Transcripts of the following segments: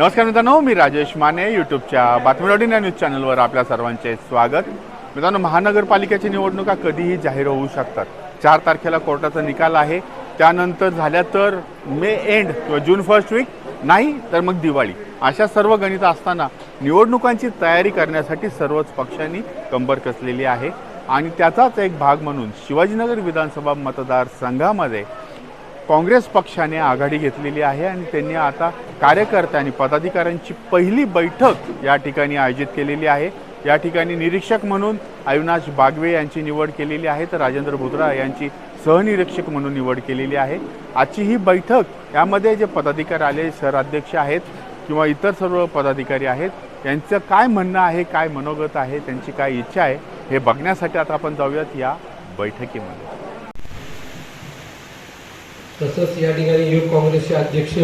नमस्कार मित्रांनो मी राजेश माने यूट्यूबच्या बातमीवाडी या न्यूज चॅनलवर आपल्या सर्वांचे स्वागत. मित्रांनो महानगरपालिकेची निवडणुका कधीही जाहीर होऊ शकतात. चार तारखेला कोर्टाचा निकाल आहे. त्यानंतर झाल्या तर मे एंड किंवा जून फर्स्ट वीक नाही तर मग दिवाळी. अशा सर्व गणित असताना निवडणुकांची तयारी करण्यासाठी सर्वच पक्षांनी कंबर कसलेली आहे. आणि त्याचाच एक भाग म्हणून शिवाजीनगर विधानसभा मतदारसंघामध्ये काँग्रेस पक्षाने आघाडी घेतलेली आहे आणि त्यांनी आता कार्यकर्ते आणि पदाधिकाऱ्यांची पहिली बैठक या ठिकाणी आयोजित केलेली आहे. या ठिकाणी निरीक्षक म्हणून अविनाश बागवे यांची निवड केलेली आहे तर राजेंद्र भुत्रा यांची सहनिरीक्षक म्हणून निवड केलेली आहे. आजची ही बैठक यामध्ये जे पदाधिकारी आले शहराध्यक्ष आहेत किंवा इतर सर्व पदाधिकारी आहेत यांचं काय म्हणणं आहे काय मनोगत आहे त्यांची काय इच्छा आहे हे बघण्यासाठी आता आपण जाऊयात या बैठकीमध्ये. तसंच या ठिकाणी युथ काँग्रेसचे अध्यक्ष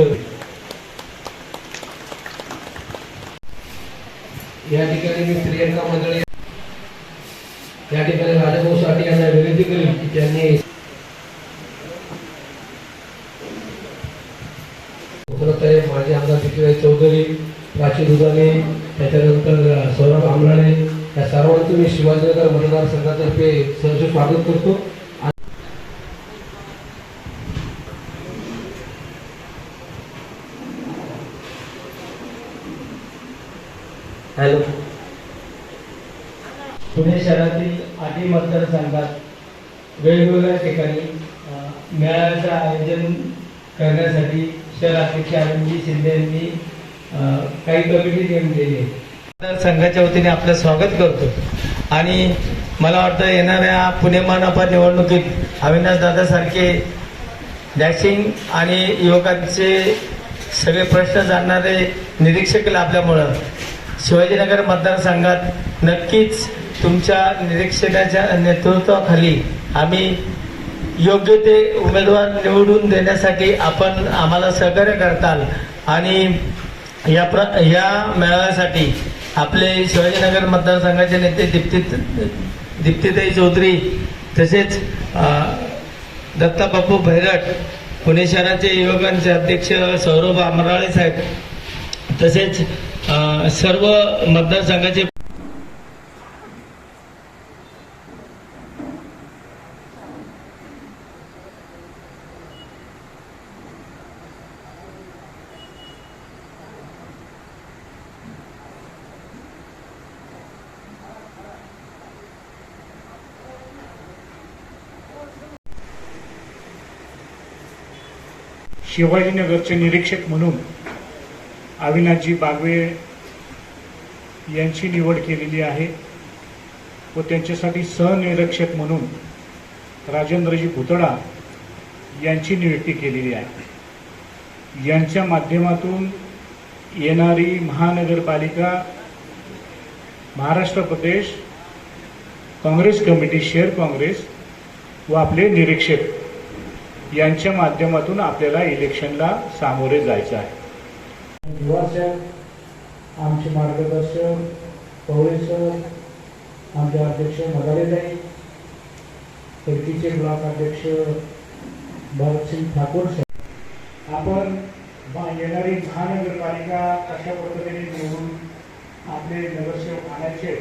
या ठिकाणी मी प्रियंका मंडळी या ठिकाणी राजाभाऊ साठे यांना विनंती करेन की त्यांनी माजी आमदार पृथ्वीराज चौधरी प्राची दुधाने त्याच्यानंतर सौरभ आमराणे या सर्वांचं मी शिवाजीनगर मतदारसंघातर्फे सहज स्वागत करतो हॅलो पुणे शहरातील मतदारसंघात वेगवेगळ्या ठिकाणी मेळाव्याचं आयोजन करण्यासाठी शहर अध्यक्ष अरविंदजी शिंदे यांनी काही कमिटी नेमलेली आहे मतदारसंघाच्या वतीने आपलं स्वागत करतो. आणि मला वाटतं येणाऱ्या पुणे महानगर निवडणुकीत अविनाश दादासारखे डॅशिंग आणि युवकांचे सगळे प्रश्न जाणणारे निरीक्षक लाभल्यामुळं शिवाजीनगर मतदारसंघात नक्कीच तुमच्या निरीक्षकाच्या नेतृत्वाखाली आम्ही योग्य ते उमेदवार निवडून देण्यासाठी आपण आम्हाला सहकार्य करताल. आणि या प्र या मेळाव्यासाठी आपले शिवाजीनगर मतदारसंघाचे नेते दीप्ती दीप्तीताई चौधरी तसेच दत्ताबापू भैरट पुणे शहराचे युवकांचे अध्यक्ष सौरभ आमराळे साहेब तसेच सर्व मतदारसंघाचे शिवाजीनगरचे निरीक्षक म्हणून अविनाशजी बागवे यांची निवड केलेली आहे व त्यांच्यासाठी सहनिरीक्षक म्हणून राजेंद्रजी भुतडा यांची नियुक्ती केलेली आहे. यांच्या माध्यमातून येणारी महानगरपालिका महाराष्ट्र प्रदेश काँग्रेस कमिटी शेअर काँग्रेस व आपले निरीक्षक यांच्या माध्यमातून आपल्याला इलेक्शनला सामोरे जायचं आहे. युवासक आमचे मार्गदर्शक पवळे सर आमचे अध्यक्ष मदारेताई फिरकीचे ब्लॉक अध्यक्ष भरतसिंग ठाकूर सर. आपण येणारी महानगरपालिका कशा पद्धतीने निवडून आपले नगरसेवक आणायचे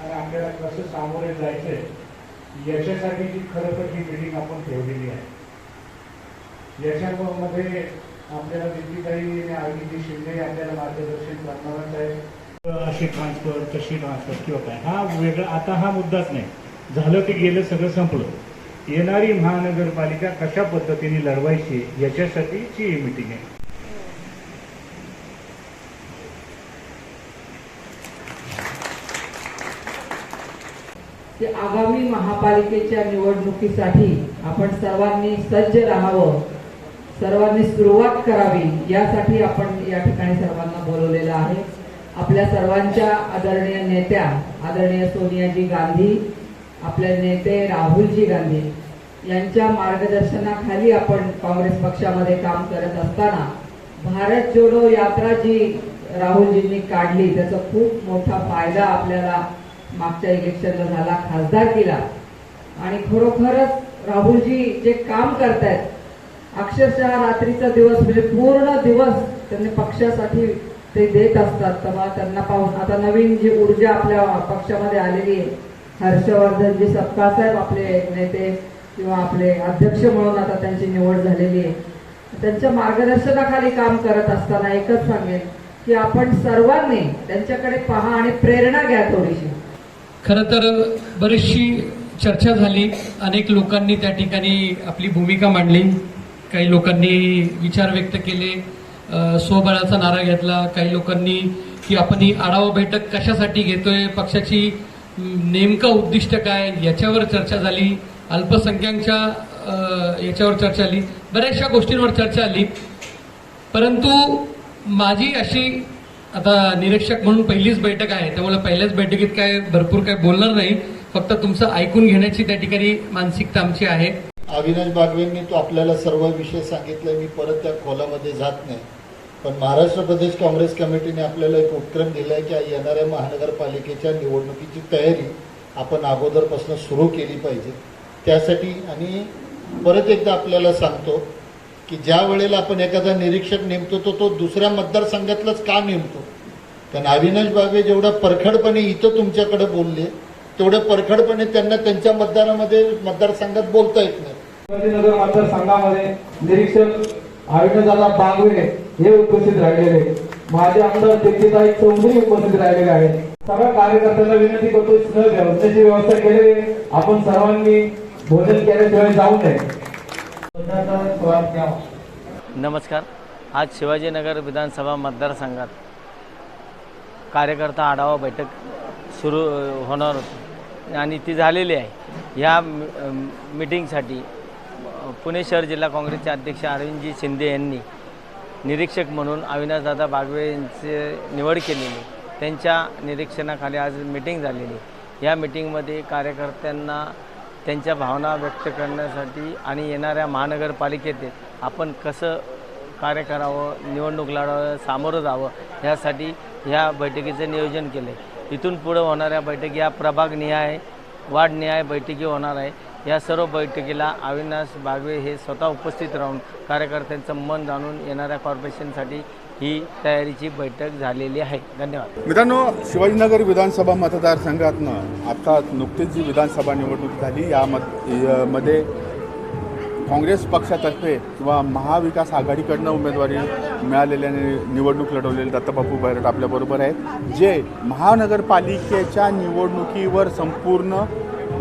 आणि आपल्याला कसं सामोरे जायचंय याच्यासाठी जी खरं तर ही मिटिंग आपण ठेवलेली आहे. याच्यामध्ये आपल्याला दिल्लीताई आणि अरविंद शिंदे आपल्याला मार्गदर्शन करणारच आहे अशी ट्रान्सफर तशी ट्रान्सफर किंवा काय? हा वेगळा आता हा मुद्दाच नाही. झालं ते गेलं सगळं संपलं. येणारी महानगरपालिका कशा पद्धतीने लढवायची याच्यासाठीची ही मिटिंग आहे. आगामी महापालिकेच्या निवडणुकीसाठी आपण सर्वांनी सज्ज राहावं. सर्वांनी सुरुवात करावी. यासाठी आपण या ठिकाणी सर्वांना बोलवलेलं आहे. आपल्या सर्वांच्या आदरणीय नेत्या आदरणीय सोनियाजी गांधी आपले नेते राहुलजी गांधी यांच्या मार्गदर्शनाखाली आपण काँग्रेस पक्षामध्ये काम करत असताना भारत जोडो यात्रा जी राहुलजींनी काढली त्याचा खूप मोठा फायदा आपल्याला मागच्या इलेक्शनला झाला खासदारकीला. आणि खरोखरच राहुलजी जे काम करतायत अक्षरशः रात्रीचा दिवस म्हणजे पूर्ण दिवस त्यांनी पक्षासाठी ते देत असतात. तेव्हा त्यांना पाहून आता नवीन जी ऊर्जा आपल्या पक्षामध्ये आलेली आहे हर्षवर्धन जी साहेब आपले नेते किंवा आपले अध्यक्ष म्हणून आता त्यांची निवड झालेली आहे. त्यांच्या मार्गदर्शनाखाली काम करत असताना एकच सांगेन की आपण सर्वांनी त्यांच्याकडे पहा आणि प्रेरणा घ्या थोडीशी. खरं तर बरीचशी चर्चा झाली. अनेक लोकांनी त्या ठिकाणी आपली भूमिका मांडली. काही लोकांनी विचार व्यक्त केले स्वबळाचा नारा घेतला काही लोकांनी की आपण ही आढावा बैठक कशासाठी घेतोय पक्षाची नेमकं उद्दिष्ट काय याच्यावर चर्चा झाली अल्पसंख्याकच्या याच्यावर चर्चा झाली बऱ्याचशा गोष्टींवर चर्चा आली. परंतु माझी अशी आता निरीक्षक म्हणून पहिलीच बैठक आहे त्यामुळे पहिल्याच बैठकीत काय भरपूर काय बोलणार नाही फक्त तुमचं ऐकून घेण्याची त्या ठिकाणी मानसिकता आमची आहे. अविनाश बागवेंनी तो आपल्याला सर्व विषय सांगितले. मी परत त्या खोलामध्ये जात नाही. पण महाराष्ट्र प्रदेश काँग्रेस कमिटीने आपल्याला एक उपक्रम दिला आहे की येणाऱ्या महानगरपालिकेच्या निवडणुकीची तयारी आपण अगोदरपासून सुरू केली पाहिजे. त्यासाठी आणि परत एकदा आपल्याला सांगतो की ज्या वेळेला आपण एखादा निरीक्षक नेमतो तो तो दुसऱ्या मतदारसंघातलाच का नेमतो? कारण अविनाश बागवे जेवढा परखडपणे इथं तुमच्याकडे बोलले तेवढं परखडपणे त्यांना त्यांच्या मतदारामध्ये मतदारसंघात बोलता येत नाही. शिवाजीनगर मतदारसंघामध्ये निरीक्षक दादा बागवे हे उपस्थित राहिलेले माझे आमदार तेजताई चौधरी उपस्थित राहिलेले आहेत. सगळ्या कार्यकर्त्यांना विनंती करतो भोजनाची व्यवस्था केलेली आहे. आपण सर्वांनी भोजन केल्याशिवाय जाऊ नये. नमस्कार. आज शिवाजीनगर विधानसभा मतदारसंघात कार्यकर्ता आढावा बैठक सुरू होणार होती. आणि ती झालेली आहे. ह्या मिटिंगसाठी पुणे शहर जिल्हा काँग्रेसचे अध्यक्ष अरविंदजी शिंदे यांनी निरीक्षक म्हणून अविनाशदादा बागवे यांची निवड केलेली. त्यांच्या निरीक्षणाखाली आज मिटिंग झालेली. या मिटिंगमध्ये कार्यकर्त्यांना त्यांच्या भावना व्यक्त करण्यासाठी आणि येणाऱ्या महानगरपालिकेत आपण कसं कार्य करावं निवडणूक लढावं सामोरं जावं यासाठी ह्या बैठकीचं नियोजन केलं आहे इथून पुढं होणाऱ्या बैठकी या प्रभागनिहाय वार्डनिहाय बैठकी होणार आहे. या सर्व बैठकीला अविनाश बागवे हे स्वतः उपस्थित राहून कार्यकर्त्यांचं मन जाणून येणाऱ्या कॉर्पोरेशनसाठी ही तयारीची बैठक झालेली आहे. धन्यवाद. मित्रांनो शिवाजीनगर विधानसभा मतदारसंघातनं आता नुकतीच जी विधानसभा निवडणूक झाली. या मत मध्ये काँग्रेस पक्षातर्फे किंवा महाविकास आघाडीकडनं उमेदवारी मिळालेल्या निवडणूक लढवलेले दत्तबापू बैरट आपल्याबरोबर आहेत. जे महानगरपालिकेच्या निवडणुकीवर संपूर्ण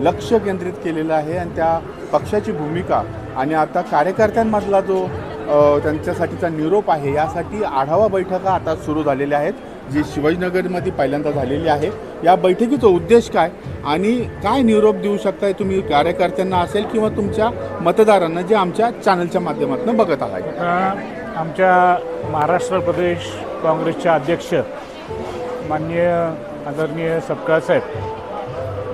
लक्ष केंद्रित केलेलं आहे आणि त्या पक्षाची भूमिका आणि आता कार्यकर्त्यांमधला जो त्यांच्यासाठीचा निरोप आहे यासाठी आढावा बैठका आता सुरू झालेल्या आहेत जी शिवाजीनगरमध्ये पहिल्यांदा झालेली आहे. या बैठकीचा उद्देश काय आणि काय निरोप देऊ शकताय तुम्ही कार्यकर्त्यांना असेल किंवा तुमच्या मतदारांना जे आमच्या चॅनलच्या माध्यमातून बघत आहात? आमच्या महाराष्ट्र प्रदेश काँग्रेसचे अध्यक्ष माननीय आदरणीय सपकाळ साहेब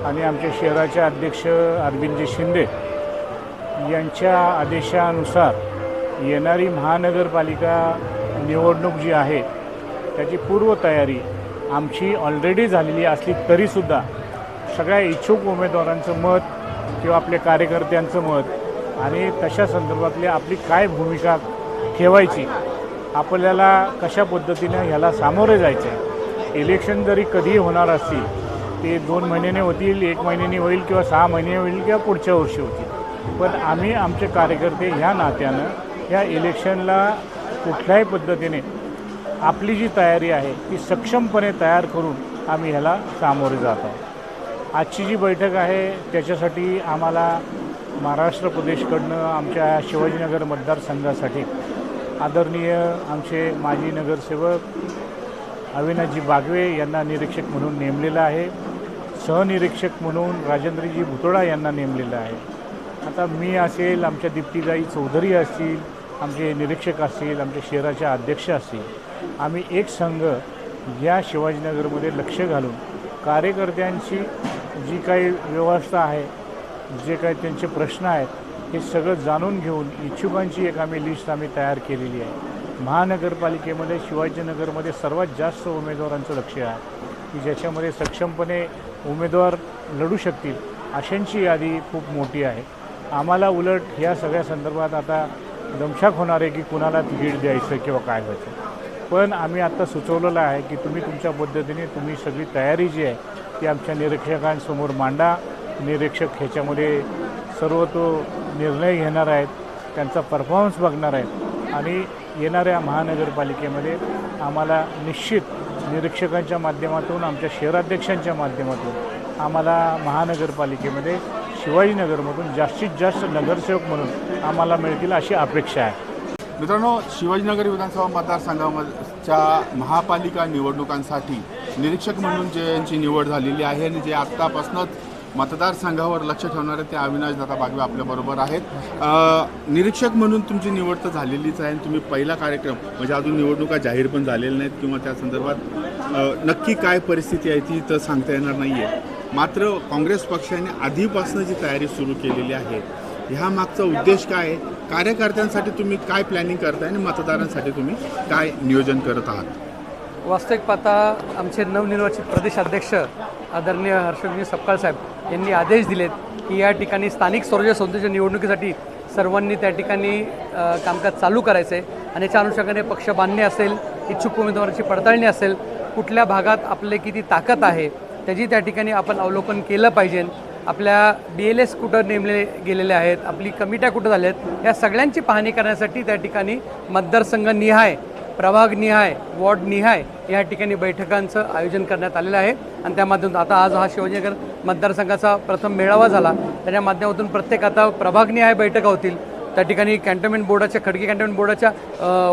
आणि आमचे शहराचे अध्यक्ष अरविंदजी शिंदे यांच्या आदेशानुसार येणारी महानगरपालिका निवडणूक जी आहे त्याची पूर्वतयारी आमची ऑलरेडी झालेली असली तरीसुद्धा सगळ्या इच्छुक उमेदवारांचं मत किंवा आपल्या कार्यकर्त्यांचं मत आणि तशा संदर्भातली आपली काय भूमिका ठेवायची आपल्याला कशा पद्धतीनं ह्याला सामोरे जायचं आहे इलेक्शन जरी कधीही होणार असतील ते दोन महिन्याने होतील एक महिन्याने होईल किंवा सहा महिने होईल किंवा पुढच्या वर्षी होतील. पण आम्ही आमचे कार्यकर्ते ह्या नात्यानं ह्या इलेक्शनला कुठल्याही पद्धतीने आपली जी तयारी आहे ती सक्षमपणे तयार करून आम्ही ह्याला सामोरे जात आहोत. आजची जी बैठक आहे त्याच्यासाठी आम्हाला महाराष्ट्र प्रदेशकडनं आमच्या शिवाजीनगर मतदारसंघासाठी आदरणीय आमचे माजी नगरसेवक अविनाशजी बागवे यांना निरीक्षक म्हणून नेमलेलं आहे. सहनिरीक्षक म्हणून राजेंद्रजी भुतोडा यांना नेमलेलं आहे. आता मी असेल आमच्या दीप्तीताई चौधरी असतील आमचे निरीक्षक असतील आमच्या शहराचे अध्यक्ष असतील आम्ही एक संघ या शिवाजीनगरमध्ये लक्ष घालून कार्यकर्त्यांची जी काही व्यवस्था आहे जे काही त्यांचे प्रश्न आहेत हे सगळं जाणून घेऊन इच्छुकांची एक आम्ही लिस्ट आम्ही तयार केलेली आहे. महानगरपालिकेमध्ये शिवाजीनगरमध्ये सर्वात जास्त उमेदवारांचं लक्ष आहे की ज्याच्यामध्ये सक्षमपणे उमेदवार लढू शकतील अशांची यादी खूप मोठी आहे. आम्हाला उलट ह्या सगळ्या संदर्भात आता दमशाक होणार आहे की कुणाला तिकीट द्यायचं किंवा काय व्हायचं. पण आम्ही आत्ता सुचवलेलं आहे की तुम्ही तुमच्या पद्धतीने तुम्ही सगळी तयारी जी आहे ती आमच्या निरीक्षकांसमोर मांडा. निरीक्षक ह्याच्यामध्ये सर्व तो निर्णय घेणार आहेत त्यांचा परफॉर्मन्स बघणार आहेत. आणि येणाऱ्या महानगरपालिकेमध्ये आम्हाला निश्चित निरीक्षकांच्या माध्यमातून आमच्या शहराध्यक्षांच्या माध्यमातून आम्हाला महानगरपालिकेमध्ये शिवाजीनगरमधून जास्तीत जास्त नगरसेवक म्हणून आम्हाला मिळतील अशी अपेक्षा आहे. मित्रांनो शिवाजीनगर विधानसभा मतदारसंघामधच्या महापालिका निवडणुकांसाठी निरीक्षक म्हणून जे यांची निवड झालेली आहे आणि जे आत्तापासूनच मतदारसंघावर लक्ष ठेवणारे ते अविनाश दादा बागवे आपल्याबरोबर आहेत. निरीक्षक म्हणून तुमची निवड तर झालेलीच आहे आणि तुम्ही पहिला कार्यक्रम म्हणजे अजून निवडणुका जाहीर पण झालेल्या नाहीत किंवा त्या संदर्भात नक्की काय परिस्थिती आहे ती तर सांगता येणार नाही आहे मात्र काँग्रेस पक्षाने आधीपासून जी तयारी सुरू केलेली आहे ह्या मागचा उद्देश काय आहे? कार्यकर्त्यांसाठी तुम्ही काय प्लॅनिंग करताय आणि मतदारांसाठी तुम्ही काय नियोजन करत आहात? वास्तविक पाहता आमचे नवनिर्वाचित प्रदेशाध्यक्ष आदरणीय हर्षवर्धन सपकाळ साहेब यांनी आदेश दिलेत की या ठिकाणी स्थानिक स्वराज्य संस्थेच्या निवडणुकीसाठी सर्वांनी त्या ठिकाणी कामकाज चालू करायचं आहे आणि याच्या अनुषंगाने पक्ष बांधणे असेल इच्छुक उमेदवाराची पडताळणी असेल कुठल्या भागात आपले किती ताकद आहे त्याची त्या ठिकाणी आपण अवलोकन केलं पाहिजे. आपल्या डी एल एस कुठं नेमले गेलेले आहेत आपली कमिट्या कुठं झाल्या आहेत या सगळ्यांची पाहणी करण्यासाठी त्या ठिकाणी मतदारसंघ निहाय. प्रभाग निहाय वॉर्ड निहाय या ठिकाणी बैठकांचं आयोजन करण्यात आलेलं आहे. आणि त्या माध्यमातून आता आज हा शिवाजीनगर मतदारसंघाचा प्रथम मेळावा झाला. त्याच्या माध्यमातून प्रत्येक आता प्रभाग निहाय बैठका होतील. त्या ठिकाणी कॅन्टोन्मेंट बोर्डाच्या खडकी कॅन्टोन्मेंट बोर्डाच्या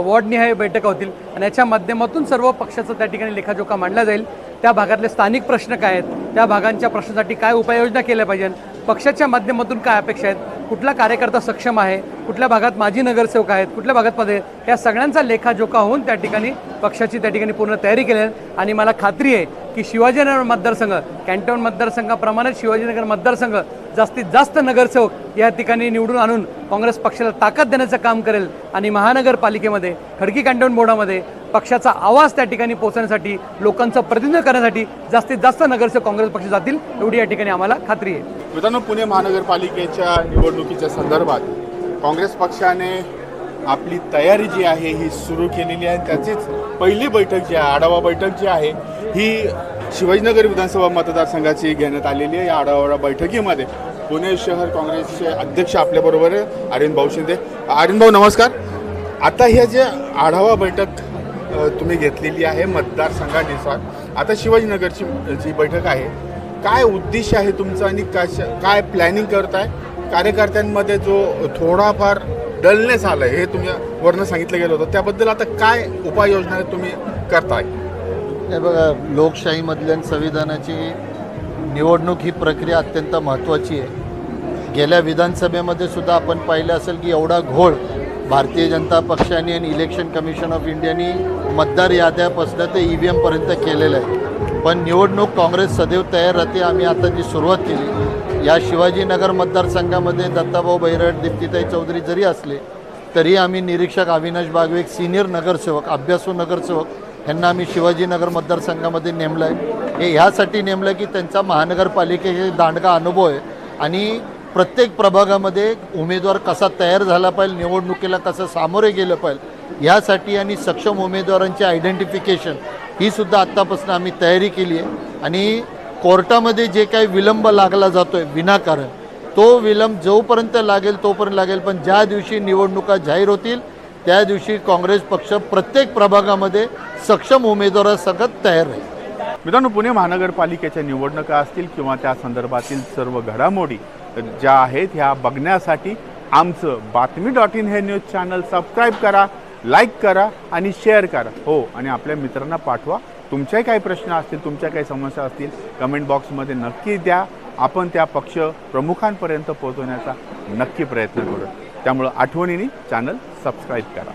वॉर्डनिहाय बैठका होतील. आणि याच्या माध्यमातून सर्व पक्षाचं त्या ठिकाणी लेखाजोखा मांडला जाईल. त्या भागातले स्थानिक प्रश्न काय आहेत? त्या भागांच्या प्रश्नासाठी काय उपाययोजना केल्या पाहिजेत? पक्षाच्या माध्यमातून काय अपेक्षा आहेत? कुठला कार्यकर्ता सक्षम आहे? कुठल्या भागात माजी नगरसेवक आहेत? कुठल्या भागात पदे या सगळ्यांचा लेखाजोखा होऊन त्या ठिकाणी पक्षाची त्या ठिकाणी पूर्ण तयारी केली आहे. आणि मला खात्री आहे की शिवाजीनगर मतदारसंघ कॅन्टोन मतदारसंघाप्रमाणेच शिवाजीनगर मतदारसंघ जास्तीत जास्त नगरसेवक या ठिकाणी निवडून आणून काँग्रेस पक्षाला ताकद देण्याचं काम करेल. आणि महानगरपालिकेमध्ये खडकी कॅन्टोन बोर्डामध्ये पक्षाचा आवाज त्या ठिकाणी पोहोचण्यासाठी लोकांचं प्रतिनिधित्व करण्यासाठी जास्तीत जास्त नगरसेवक काँग्रेस पक्ष जातील एवढी या ठिकाणी आम्हाला खात्री आहे. मित्रांनो पुणे महानगरपालिकेच्या निवडणुकीच्या संदर्भात काँग्रेस पक्षाने आपली तयारी जी आहे ही सुरू केलेली आहे. त्याचीच पहिली बैठक जी आहे आढावा बैठक जी आहे ही शिवाजीनगर विधानसभा मतदारसंघाची घेण्यात आलेली आहे. या आढावा बैठकीमध्ये पुणे शहर काँग्रेसचे अध्यक्ष आपल्याबरोबर आहे आर्यन भाऊ शिंदे. आर्यन भाऊ नमस्कार. आता ह्या जे आढावा बैठक तुम्ही घेतलेली आहे मतदारसंघानुसार. आता शिवाजीनगरची जी बैठक आहे काय उद्देश आहे तुमचं आणि कश काय प्लॅनिंग करताय? कार्यकर्त्यांमध्ये जो थोडाफार डलनेस आलाय हे तुम्ही वरनं सांगितलं गेलं होतं. त्याबद्दल आता काय उपाययोजना तुम्ही करताय? हे बघा लोकशाहीमधल्या संविधानाची निवडणूक ही प्रक्रिया अत्यंत महत्त्वाची आहे. गेल्या विधानसभेमध्ये सुद्धा आपण पाहिलं असेल की एवढा घोळ भारतीय जनता पक्षाने आणि इलेक्शन कमिशन ऑफ इंडियानी मतदार याद्यापासून ते ई व्ही एमपर्यंत केलेलं आहे. पण निवडणूक काँग्रेस सदैव तयार राहते आम्ही आता जी सुरुवात केली या शिवाजीनगर मतदारसंघामध्ये दत्ताभाऊ बैरट दीप्तीताई चौधरी जरी असले तरी आम्ही निरीक्षक अविनाश बागवे एक सिनियर नगरसेवक अभ्यासू नगरसेवक ह्यांना आम्ही शिवाजीनगर मतदारसंघामध्ये नेमलं आहे हे ह्यासाठी नेमलं की त्यांचा महानगरपालिकेचे दांडगा अनुभव आहे. आणि प्रत्येक प्रभागामध्ये उमेदवार कसा तयार झाला पाहिजे निवडणुकीला कसं सामोरे गेलं पाहिजे ह्यासाठी आणि सक्षम उमेदवारांचे आयडेंटिफिकेशन ही सुद्धा आत्तापासून आम्ही तयारी केली आहे. आणि कोर्टामध्ये जे काही विलंब लागला जातो आहे विनाकारण तो विलंब जोपर्यंत लागेल तोपर्यंत लागेल पण ज्या दिवशी निवडणुका जाहीर होतील त्या दिवशी काँग्रेस पक्ष प्रत्येक प्रभागामध्ये सक्षम उमेदवारासकट तयार राहील. मित्रांनो पुणे महानगरपालिकेच्या निवडणुका असतील किंवा त्या संदर्भातील सर्व घडामोडी ज्या आहेत ह्या बघण्यासाठी आमचं बातमी डॉट इन हे न्यूज चॅनल सबस्क्राईब करा लाईक करा आणि शेअर करा. हो आणि आपल्या मित्रांना पाठवा. तुमच्याही काही प्रश्न असतील तुमच्या काही समस्या असतील कमेंट बॉक्समध्ये नक्की द्या. आपण त्या पक्ष प्रमुखांपर्यंत पोहोचवण्याचा नक्की प्रयत्न करू त्यामुळं आठवणीने चॅनल सबस्क्राईब करा.